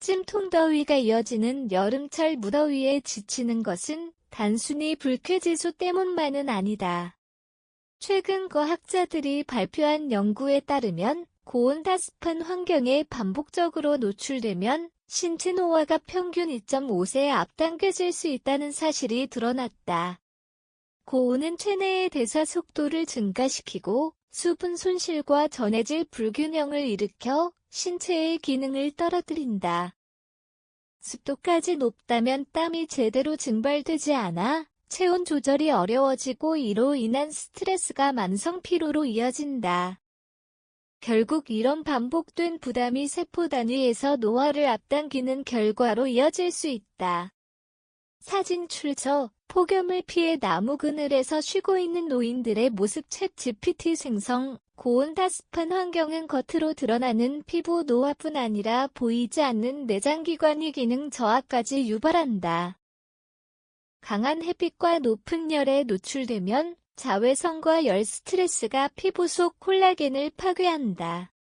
찜통더위가 이어지는 여름철 무더위에 지치는 것은 단순히 불쾌지수 때문만은 아니다. 최근 과학자들이 발표한 연구에 따르면 고온 다습한 환경에 반복적으로 노출되면 신체 노화가 평균 2.5세 앞당겨질 수 있다는 사실이 드러났다. 고온은 체내의 대사 속도를 증가시키고 수분 손실과 전해질 불균형을 일으켜 신체의 기능을 떨어뜨린다. 습도까지 높다면 땀이 제대로 증발되지 않아 체온 조절이 어려워지고 이로 인한 스트레스가 만성 피로로 이어진다. 결국 이런 반복된 부담이 세포 단위에서 노화를 앞당기는 결과로 이어질 수 있다. 사진 출처 폭염을 피해 나무 그늘에서 쉬고 있는 노인들의 모습 챗 GPT 생성 고온다습한 환경은 겉으로 드러나는 피부 노화뿐 아니라 보이지 않는 내장기관의 기능 저하까지 유발한다. 강한 햇빛과 높은 열에 노출되면 자외선과 열 스트레스가 피부 속 콜라겐을 파괴한다.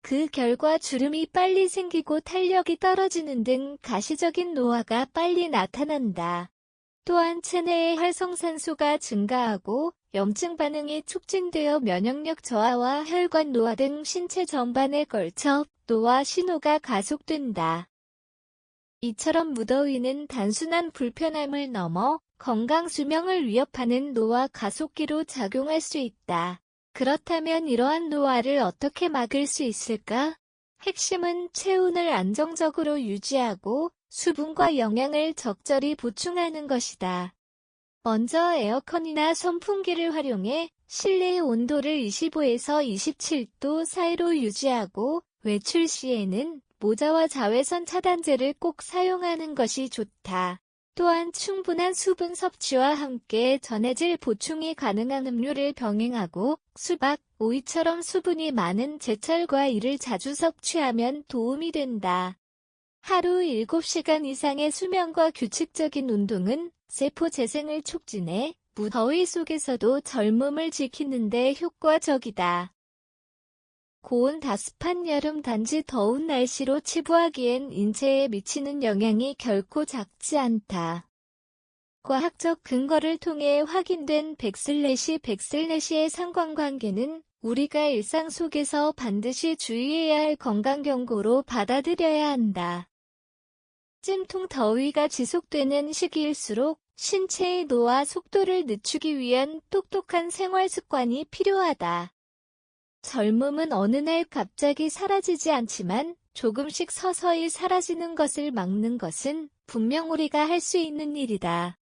그 결과 주름이 빨리 생기고 탄력이 떨어지는 등 가시적인 노화가 빨리 나타난다. 또한 체내의 활성산소가 증가하고 염증 반응이 촉진되어 면역력 저하와 혈관 노화 등 신체 전반에 걸쳐 노화 신호가 가속된다. 이처럼 무더위는 단순한 불편함을 넘어 건강 수명을 위협하는 노화 가속기로 작용할 수 있다. 그렇다면 이러한 노화를 어떻게 막을 수 있을까? 핵심은 체온을 안정적으로 유지하고 수분과 영양을 적절히 보충하는 것이다. 먼저 에어컨이나 선풍기를 활용해 실내의 온도를 25에서 27도 사이로 유지하고 외출 시에는 모자와 자외선 차단제를 꼭 사용하는 것이 좋다. 또한 충분한 수분 섭취와 함께 전해질 보충이 가능한 음료를 병행하고 수박, 오이처럼 수분이 많은 제철 과일을 자주 섭취하면 도움이 된다. 하루 7시간 이상의 수면과 규칙적인 운동은 세포 재생을 촉진해 무더위 속에서도 젊음을 지키는 데 효과적이다. 고온 다습한 여름 단지 더운 날씨로 치부하기엔 인체에 미치는 영향이 결코 작지 않다. 과학적 근거를 통해 확인된 백슬래시 백슬래시의 상관관계는 우리가 일상 속에서 반드시 주의해야 할 건강 경고로 받아들여야 한다. 찜통 더위가 지속되는 시기일수록 신체의 노화 속도를 늦추기 위한 똑똑한 생활 습관이 필요하다. 젊음은 어느 날 갑자기 사라지지 않지만 조금씩 서서히 사라지는 것을 막는 것은 분명 우리가 할 수 있는 일이다.